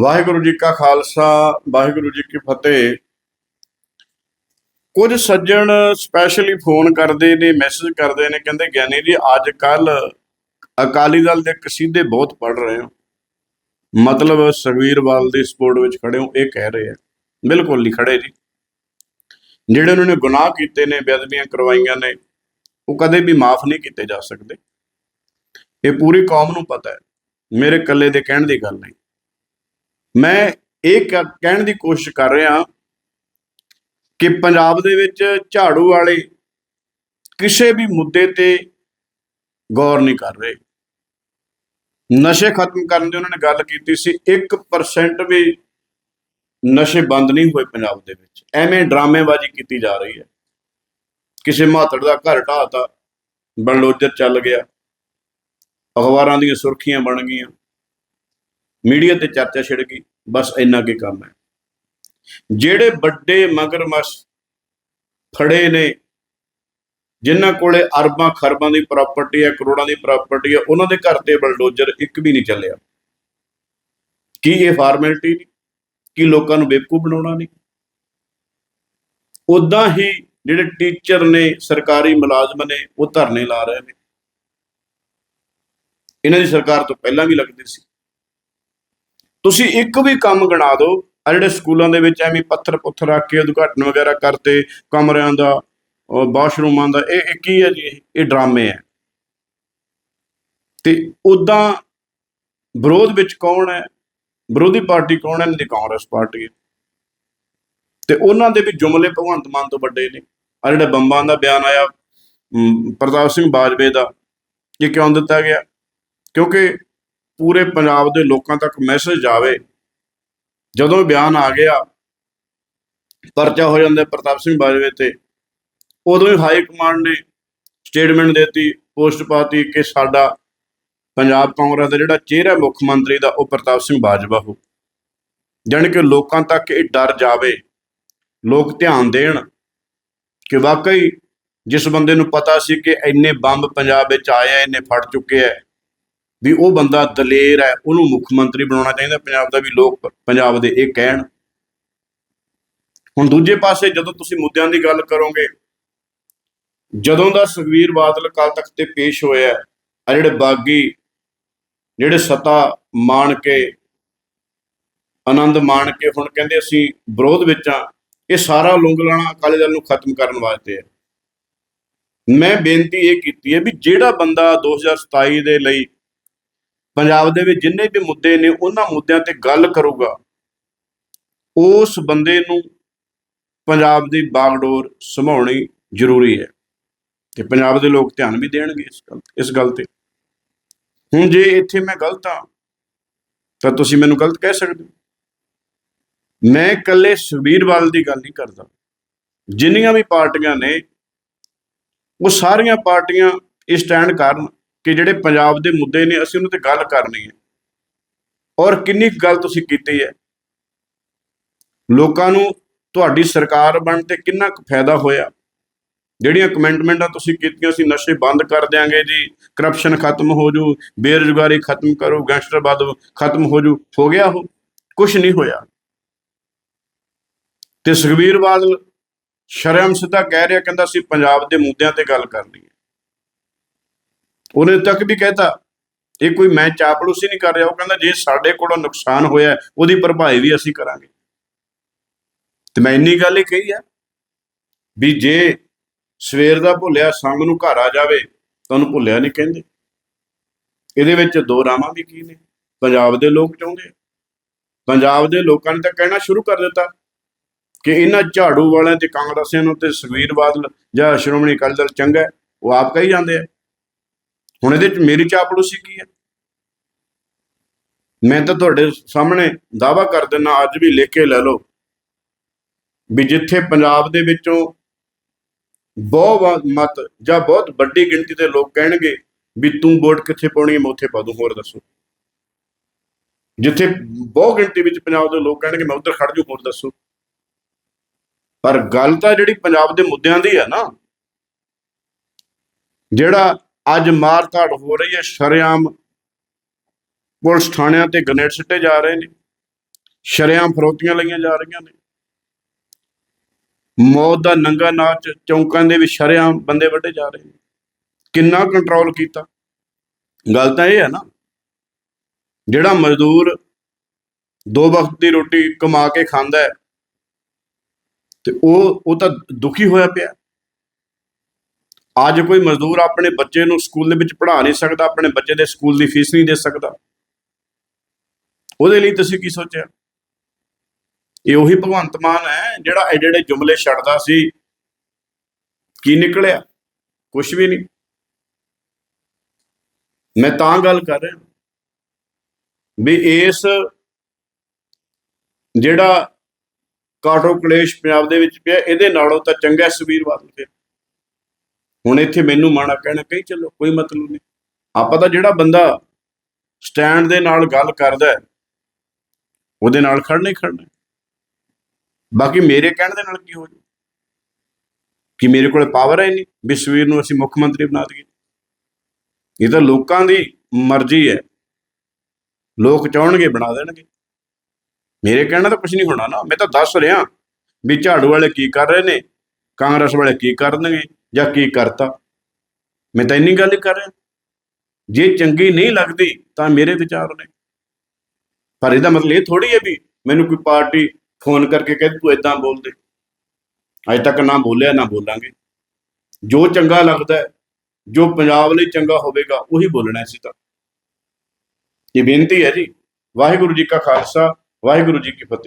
ਵਾਹਿਗੁਰੂ ਜੀ ਕਾ ਖਾਲਸਾ, ਵਾਹਿਗੁਰੂ ਜੀ ਕੀ ਫਤਿਹ। ਕੁਝ ਸੱਜਣ specially phone ਕਰਦੇ ਨੇ ਮੈਸੇਜ ਕਰਦੇ ਨੇ, ਕਹਿੰਦੇ, ਗਿਆਨੀ ਜੀ, ਅੱਜ ਕੱਲ ਅਕਾਲੀ ਦਲ ਦੇ ਕਸੀਦੇ ਬਹੁਤ ਪੜ ਰਹੇ ਹੋ। ਮਤਲਬ ਸੁਖਵੀਰਵਾਲ ਦੀ ਸਪੋਰਟ ਵਿੱਚ ਖੜੇ ਹੋ, ਇਹ ਕਹਿ ਰਹੇ ਆ। ਬਿਲਕੁਲ ਨਹੀਂ ਖੜੇ ਜੀ। ਜਿਹੜੇ ਉਹਨਾਂ ਨੇ ਗੁਨਾਹ ਕੀਤੇ ਨੇ, ਬੇਅਦਬੀਆਂ ਕਰਵਾਈਆਂ ਨੇ, ਉਹ ਕਦੇ ਵੀ ਮਾਫ ਨਹੀਂ ਕੀਤੇ ਜਾ ਸਕਦੇ। ਇਹ ਪੂਰੀ ਕੌਮ ਨੂੰ ਪਤਾ ਹੈ। ਮੇਰੇ ਇਕੱਲੇ ਦੇ ਕਹਿਣ ਦੀ ਗੱਲ ਨਹੀਂ। ਮੈਂ ਇਹ ਕਹਿਣ ਦੀ ਕੋਸ਼ਿਸ਼ ਕਰ ਰਿਹਾ ਕਿ ਪੰਜਾਬ ਦੇ ਵਿੱਚ ਝਾੜੂ ਵਾਲੇ ਕਿਸੇ ਵੀ ਮੁੱਦੇ ਤੇ ਗੌਰ ਨਹੀਂ ਕਰ ਰਹੇ। ਨਸ਼ੇ ਖਤਮ ਕਰਨ ਦੀ ਉਹਨਾਂ ਨੇ ਗੱਲ ਕੀਤੀ ਸੀ 1% ਵੀ ਨਸ਼ੇ ਬੰਦ ਨਹੀਂ ਹੋਏ ਪੰਜਾਬ ਦੇ ਵਿੱਚ। ਐਵੇਂ ਡਰਾਮੇਬਾਜ਼ੀ ਕੀਤੀ ਜਾ ਰਹੀ ਹੈ। ਕਿਸੇ ਮਾਤੜ ਦਾ ਘਰ ਢਾਤਾ ਬਲਡੋਜ਼ਰ ਚੱਲ ਗਿਆ, ਅਖਬਾਰਾਂ ਦੀਆਂ ਸੁਰਖੀਆਂ ਬਣ ਗਈਆਂ। ਮੀਡੀਆ ਤੇ ਚਰਚਾ ਛਿੜ ਗਈ, ਬਸ ਇੰਨਾ ਕੀ ਕੰਮ ਹੈ। ਜਿਹੜੇ ਵੱਡੇ ਮਗਰਮੱਛ ਫੜੇ ਨੇ, ਜਿਨ੍ਹਾਂ ਕੋਲੇ ਅਰਬਾਂ ਖਰਬਾਂ ਦੀ ਪ੍ਰਾਪਰਟੀ ਹੈ, ਕਰੋੜਾਂ ਦੀ ਪ੍ਰਾਪਰਟੀ ਹੈ, ਉਹਨਾਂ ਦੇ ਘਰ ਤੇ ਬਲਡੋਜ਼ਰ ਇੱਕ ਵੀ ਨਹੀਂ ਚੱਲਿਆ। ਕੀ ਇਹ ਫਾਰਮੈਲਿਟੀ ਨਹੀਂ? ਕੀ ਲੋਕਾਂ ਨੂੰ ਬੇਵਕੂਫ ਬਣਾਉਣਾ ਨਹੀਂ? ਉਦਾਂ ਹੀ ਜਿਹੜੇ ਟੀਚਰ ਨੇ, ਸਰਕਾਰੀ ਮੁਲਾਜ਼ਮ ਨੇ, ਉਹ ਧਰਨੇ ਲਾ ਰਹੇ ਨੇ। ਇਹਨਾਂ ਦੀ ਸਰਕਾਰ ਤੋਂ ਪਹਿਲਾਂ ਵੀ ਲੱਗਦੀ ਸੀ। ਤੁਸੀਂ ਇੱਕ ਵੀ ਕੰਮ ਗਣਾ ਦਿਓ ਆ ਜਿਹੜੇ ਸਕੂਲਾਂ ਦੇ ਵਿੱਚ ਐਵੇਂ ਪੱਥਰ ਪੁੱਥਰ ਰੱਖ ਕੇ ਉਦਘਾਟਨ ਵਗੈਰਾ ਕਰਤੇ ਕਮਰਿਆਂ ਦਾ ਵਾਸ਼ਰੂਮਾਂ ਦਾ, ਇਹ ਇਹ ਕੀ ਹੈ ਜੀ? ਇਹ? ਡਰਾਮੇ ਹੈ। ਤੇ ਉਦਾਂ ਵਿਰੋਧ ਵਿੱਚ ਕੌਣ ਹੈ? ਵਿਰੋਧੀ ਪਾਰਟੀ ਕੌਣ ਹੈ? ਇਹਨਾਂ ਦੀ ਕਾਂਗਰਸ ਪਾਰਟੀ ਹੈ। ਤੇ ਉਹਨਾਂ ਦੇ ਵੀ ਜੁਮਲੇ ਭਗਵੰਤ ਮਾਨ ਤੋਂ ਵੱਡੇ ਨੇ। ਆ ਜਿਹੜਾ ਬੰਬਾਂ ਦਾ ਬਿਆਨ ਆਇਆ ਪ੍ਰਤਾਪ ਸਿੰਘ ਬਾਜਵੇ ਦਾ, ਇਹ ਕਿਉਂ ਦਿੱਤਾ ਗਿਆ? ਕਿਉਂਕਿ ਪੂਰੇ ਪੰਜਾਬ ਦੇ ਲੋਕਾਂ ਤੱਕ ਮੈਸੇਜ ਜਾਵੇ ਜਦੋਂ ਬਿਆਨ ਆ ਗਿਆ, ਪਰਚਾ ਹੋ ਜਾਂਦਾ ਪ੍ਰਤਾਪ ਸਿੰਘ ਬਾਜਵੇ ਤੇ, ਉਦੋਂ ਹੀ ਹਾਈ ਕਮਾਂਡ ਨੇ ਸਟੇਟਮੈਂਟ ਦਿੱਤੀ ਪੋਸਟ ਪਾਤੀ ਕਿ ਸਾਡਾ ਪੰਜਾਬ ਕਾਂਗਰਸ ਦਾ ਜਿਹੜਾ ਚਿਹਰਾ ਮੁੱਖ ਮੰਤਰੀ ਦਾ, ਉਹ ਪ੍ਰਤਾਪ ਸਿੰਘ ਬਾਜਵਾ ਹੋ। ਜਾਣੀ ਕਿ ਲੋਕਾਂ ਤੱਕ ਇਹ ਡਰ ਜਾਵੇ, ਲੋਕ ਧਿਆਨ ਦੇਣ ਕਿ ਵਾਕਈ ਜਿਸ ਬੰਦੇ ਨੂੰ ਪਤਾ ਸੀ ਕਿ ਇੰਨੇ ਬੰਬ ਪੰਜਾਬ ਵਿੱਚ ਆਏ ਆ, ਇੰਨੇ ਫੜ ਚੁੱਕੇ ਆ ਵੀ ਉਹ ਬੰਦਾ ਦਲੇਰ ਹੈ, ਉਹਨੂੰ ਮੁੱਖ ਮੰਤਰੀ ਬਣਾਉਣਾ ਚਾਹੀਦਾ, ਪੰਜਾਬ ਦਾ ਵੀ ਲੋਕ, ਪੰਜਾਬ ਦੇ ਇਹ ਕਹਿਣ। ਹੁਣ ਦੂਜੇ ਪਾਸੇ ਜਦੋਂ ਤੁਸੀਂ ਮੁੱਦਿਆਂ ਦੀ ਗੱਲ ਕਰੋਗੇ, ਜਦੋਂ ਦਾ ਸੁਖਵੀਰ ਬਾਦਲ ਕੱਲ ਤੱਕ ਤੇ ਪੇਸ਼ ਹੋਇਆ ਆ ਜਿਹੜੇ ਬਾਗੀ, ਜਿਹੜੇ ਸਤਾ ਮਾਣ ਕੇ, ਆਨੰਦ ਮਾਣ ਕੇ ਹੁਣ ਕਹਿੰਦੇ ਅਸੀਂ ਵਿਰੋਧ ਵਿੱਚ ਆ ਇਹ ਸਾਰਾ ਲੁੰਗਲਾਣਾ ਅਕਾਲੀ ਦਲ ਨੂੰ ਖਤਮ ਕਰਨ ਵਾਸਤੇ ਹੈ। ਮੈਂ ਬੇਨਤੀ ਇਹ ਕੀਤੀ ਹੈ ਵੀ ਜਿਹੜਾ ਬੰਦਾ 2027 ਦੇ ਲਈ ਪੰਜਾਬ ਦੇ ਵਿੱਚ ਜਿੰਨੇ ਵੀ ਮੁੱਦੇ ਨੇ, ਉਹਨਾਂ ਮੁੱਦਿਆਂ ਤੇ ਗੱਲ ਕਰੂਗਾ। ਉਸ ਬੰਦੇ ਨੂੰ ਪੰਜਾਬ ਦੀ ਬਾਗਡੋਰ ਸੰਭਾਉਣੀ ਜ਼ਰੂਰੀ ਹੈ ਤੇ ਪੰਜਾਬ ਦੇ ਲੋਕ ਧਿਆਨ ਵੀ ਦੇਣਗੇ ਇਸ ਗੱਲ ਇਸ ਗੱਲ ਤੇ। ਹੁਣ ਜੇ ਇੱਥੇ ਮੈਂ ਗਲਤ ਹਾਂ, ਤਾਂ ਤੁਸੀਂ ਮੈਨੂੰ ਗਲਤ ਕਹਿ ਸਕਦੇ ਹੋ। ਮੈਂ ਇਕੱਲੇ ਸੁਖਬੀਰਵਾਲ ਦੀ ਗੱਲ ਨਹੀਂ ਕਰਦਾ। ਜਿੰਨੀਆਂ ਵੀ ਪਾਰਟੀਆਂ ਨੇ, ਉਹ ਸਾਰੀਆਂ ਪਾਰਟੀਆਂ ਇਹ ਸਟੈਂਡ ਕਰਨ ਕਿ ਜਿਹੜੇ ਪੰਜਾਬ ਦੇ ਮੁੱਦੇ ਨੇ, ਅਸੀਂ ਉਹਨਾਂ ਤੇ ਗੱਲ ਕਰਨੀ ਹੈ। ਔਰ ਕਿੰਨੀ ਕੁ ਗੱਲ ਤੁਸੀਂ ਕੀਤੀ ਹੈ। ਲੋਕਾਂ ਨੂੰ ਤੁਹਾਡੀ ਸਰਕਾਰ ਬਣ ਤੇ ਕਿੰਨਾ ਕੁ ਫਾਇਦਾ ਹੋਇਆ। ਜਿਹੜੀਆਂ ਕਮੈਂਟਮੈਂਟਾਂ ਤੁਸੀਂ ਕੀਤੀਆਂ ਸੀ, ਨਸ਼ੇ ਬੰਦ ਕਰ ਦਿਆਂਗੇ ਜੀ ਕਰਪਸ਼ਨ ਖਤਮ ਹੋ ਜੂ, ਬੇਰੁਜ਼ਗਾਰੀ ਖਤਮ ਕਰੋ ਗੈਂਗਸਟਰਵਾਦ ਖਤਮ ਹੋ ਜੂ, ਹੋ ਗਿਆ ਉਹ। ਕੁਝ ਨਹੀਂ ਹੋਇਆ। ਤੇ ਸੁਖਬੀਰ ਬਾਦਲ ਸ਼ਰਮ ਸਿੱਧਾ ਕਹਿ ਰਿਹਾ, ਕਹਿੰਦਾ ਸੀ ਪੰਜਾਬ ਦੇ ਮੁੱਦਿਆਂ ਤੇ ਗੱਲ ਕਰਨੀ ਹੈ। ਉਹਨੇ ਤੱਕ ਵੀ ਕਹਿਤਾ, ਇਹ ਕੋਈ ਮੈਂ ਚਾਪਲੂਸੀ ਨਹੀਂ ਕਰ ਰਿਹਾ, ਉਹ ਕਹਿੰਦਾ ਜੇ ਸਾਡੇ ਕੋਲੋਂ ਨੁਕਸਾਨ ਹੋਇਆ, ਉਹਦੀ ਭਰਪਾਈ ਵੀ ਅਸੀਂ ਕਰਾਂਗੇ। ਤੇ ਮੈਂ ਇੰਨੀ ਗੱਲ ਹੀ ਕਹੀ ਆ ਵੀ ਜੇ ਸਵੇਰ ਦਾ ਭੁੱਲਿਆ ਸੰਗ ਨੂੰ ਘਰ ਆ ਜਾਵੇ ਤੁਹਾਨੂੰ ਭੁੱਲਿਆ ਨਹੀਂ ਕਹਿੰਦੇ। ਇਹਦੇ ਵਿੱਚ ਦੋ ਰਾਵਾਂ ਵੀ ਕੀ ਨੇ? ਪੰਜਾਬ ਦੇ ਲੋਕ ਚਾਹੁੰਦੇ ਆ। ਪੰਜਾਬ ਦੇ ਲੋਕਾਂ ਨੇ ਤਾਂ ਕਹਿਣਾ ਸ਼ੁਰੂ ਕਰ ਦਿੱਤਾ ਕਿ ਇਹਨਾਂ ਝਾੜੂ ਵਾਲਿਆਂ ਤੇ ਕਾਂਗਰਸੀਆਂ ਨੂੰ ਤੇ ਸੁਖਬੀਰ ਬਾਦਲ ਜਾਂ ਸ਼੍ਰੋਮਣੀ ਅਕਾਲੀ ਦਲ ਚੰਗਾ ਉਹ ਆਪ ਕਹੀ ਜਾਂਦੇ ਆ। ਹੁਣ ਇਹਦੇ ਚ ਮੇਰੀ ਚਾਪਲੂਸੀ ਕੀ ਹੈ? ਮੈਂ ਤਾਂ ਤੁਹਾਡੇ ਸਾਹਮਣੇ ਦਾਵਾ ਕਰ ਦਿੰਦਾ ਅੱਜ ਵੀ ਲਿਖ ਕੇ ਲੈ ਲਓ ਵੀ ਜਿੱਥੇ ਪੰਜਾਬ ਦੇ ਵਿੱਚੋਂ ਬਹੁਤ ਮਤ ਜਾਂ ਬਹੁਤ ਵੱਡੀ ਗਿਣਤੀ ਦੇ ਲੋਕ ਕਹਿਣਗੇ ਵੀ ਤੂੰ ਵੋਟ ਕਿੱਥੇ ਪਾਉਣੀ ਹੈ, ਮੈਂ ਉੱਥੇ ਪਾ ਦੂੰ, ਹੋਰ ਦੱਸੋ। ਜਿੱਥੇ ਬਹੁਤ ਗਿਣਤੀ ਵਿੱਚ ਪੰਜਾਬ ਦੇ ਲੋਕ ਕਹਿਣਗੇ, ਮੈਂ ਉੱਧਰ ਖੜ ਜੂ, ਹੋਰ ਦੱਸੋ। ਪਰ ਗੱਲ ਤਾਂ ਜਿਹੜੀ ਪੰਜਾਬ ਦੇ ਮੁੱਦਿਆਂ ਦੀ ਹੈ ਨਾ, ਜਿਹੜਾ ਅੱਜ ਮਾਰ ਧਾੜ ਹੋ ਰਹੀ ਹੈ, ਸ਼ਰੇਆਮ ਪੁਲਿਸ ਥਾਣਿਆਂ ਤੇ ਗ੍ਰਨੇਡ ਸਿੱਟੇ ਜਾ ਰਹੇ ਨੇ, ਸ਼ਰੇਆਮ ਫਰੋਤੀਆਂ ਲਈਆਂ ਜਾ ਰਹੀਆਂ ਨੇ। ਮੌਤ ਦਾ ਨੰਗਾ ਨਾਚ ਚੌਂਕਾਂ ਦੇ ਵਿੱਚ ਸ਼ਰੇਆਮ ਬੰਦੇ ਵੱਢੇ ਜਾ ਰਹੇ ਨੇ। ਕਿੰਨਾ ਕੰਟਰੋਲ ਕੀਤਾ? ਗੱਲ ਤਾਂ ਇਹ ਹੈ ਨਾ, ਜਿਹੜਾ ਮਜ਼ਦੂਰ ਦੋ ਵਕਤ ਦੀ ਰੋਟੀ ਕਮਾ ਕੇ ਖਾਂਦਾ ਹੈ, ਤੇ ਉਹ ਉਹ ਤਾਂ ਦੁਖੀ ਹੋਇਆ ਪਿਆ। ਅੱਜ ਕੋਈ ਮਜ਼ਦੂਰ ਆਪਣੇ ਬੱਚੇ ਨੂੰ ਸਕੂਲ ਦੇ ਵਿੱਚ ਪੜ੍ਹਾ ਨਹੀਂ ਸਕਦਾ, ਆਪਣੇ ਬੱਚੇ ਦੇ ਸਕੂਲ ਦੀ ਫੀਸ ਨਹੀਂ ਦੇ ਸਕਦਾ। ਉਹਦੇ ਲਈ ਤੁਸੀਂ ਕੀ ਸੋਚਿਆ? ਇਹ ਉਹੀ ਭਗਵੰਤ ਮਾਨ ਹੈ ਜਿਹੜਾ ਇਹ ਜਿਹੜੇ ਜੁਮਲੇ ਛੱਡਦਾ ਸੀ। ਕੀ ਨਿਕਲਿਆ? ਕੁਝ ਵੀ ਨਹੀਂ। ਮੈਂ ਤਾਂ ਗੱਲ ਕਰ ਰਿਹਾ ਵੀ ਇਸ ਜਿਹੜਾ ਕਾਟੋ ਕਲੇਸ਼ ਪੰਜਾਬ ਦੇ ਵਿੱਚ ਪਿਆ, ਇਹਦੇ ਨਾਲੋਂ ਤਾਂ ਚੰਗਾ ਸੁਬੀਰ ਬਾਦਲ ਤੇ। ਹੁਣ ਇੱਥੇ ਮੈਨੂੰ ਮਾਣਾ ਕਹਿਣਾ, ਕਹੀ ਚੱਲੋ, ਕੋਈ ਮਤਲਬ ਨਹੀਂ। ਆਪਾਂ ਤਾਂ ਜਿਹੜਾ ਬੰਦਾ ਸਟੈਂਡ ਦੇ ਨਾਲ ਗੱਲ ਕਰਦਾ ਉਹਦੇ ਨਾਲ ਖੜਨਾ ਹੀ ਖੜਨਾ ਬਾਕੀ ਮੇਰੇ ਕਹਿਣ ਦੇ ਨਾਲ ਕੀ ਹੋ ਜੂ ਕਿ ਮੇਰੇ ਕੋਲ ਪਾਵਰ ਹੈ ਨਹੀਂ, ਵੀ ਸਵੀਰ ਨੂੰ ਅਸੀਂ ਮੁੱਖ ਮੰਤਰੀ ਬਣਾ ਦਈਏ। ਇਹ ਤਾਂ ਲੋਕਾਂ ਦੀ ਮਰਜ਼ੀ ਹੈ। ਲੋਕ ਚਾਹਣਗੇ ਬਣਾ ਦੇਣਗੇ। ਮੇਰੇ ਕਹਿਣਾ ਤਾਂ ਕੁਝ ਨਹੀਂ ਹੋਣਾ ਨਾ। ਮੈਂ ਤਾਂ ਦੱਸ ਰਿਹਾ ਵੀ ਝਾੜੂ ਵਾਲੇ ਕੀ ਕਰ ਰਹੇ ਨੇ, ਕਾਂਗਰਸ ਵਾਲੇ ਕੀ ਕਰਨਗੇ। ਜਾਂ ਕੀ ਕਰਤਾ? ਮੈਂ ਤਾਂ ਇੰਨੀ ਗੱਲ ਹੀ ਕਰ ਰਿਹਾ। ਜੇ ਚੰਗੀ ਨਹੀਂ ਲੱਗਦੀ, ਤਾਂ ਮੇਰੇ ਵਿਚਾਰ ਨੇ। ਪਰ ਇਹਦਾ ਮਤਲਬ ਇਹ ਥੋੜੀ ਹੈ ਵੀ ਮੈਨੂੰ ਕੋਈ ਪਾਰਟੀ ਫੋਨ ਕਰਕੇ ਕਹੇ ਤੂੰ ਇਦਾਂ ਬੋਲਦੇ ਅਜੇ ਤੱਕ ਨਾ ਬੋਲਿਆ, ਨਾ ਬੋਲਾਂਗੇ। ਜੋ ਚੰਗਾ ਲੱਗਦਾ ਜੋ ਪੰਜਾਬ ਲਈ ਚੰਗਾ ਹੋਵੇਗਾ, ਉਹੀ ਬੋਲਣਾ ਸੀ ਤਾਂ। ਇਹ ਬੇਨਤੀ ਹੈ ਜੀ। ਵਾਹਿਗੁਰੂ ਜੀ ਕਾ ਖਾਲਸਾ, ਵਾਹਿਗੁਰੂ ਜੀ ਕੀ ਫਤਿਹ।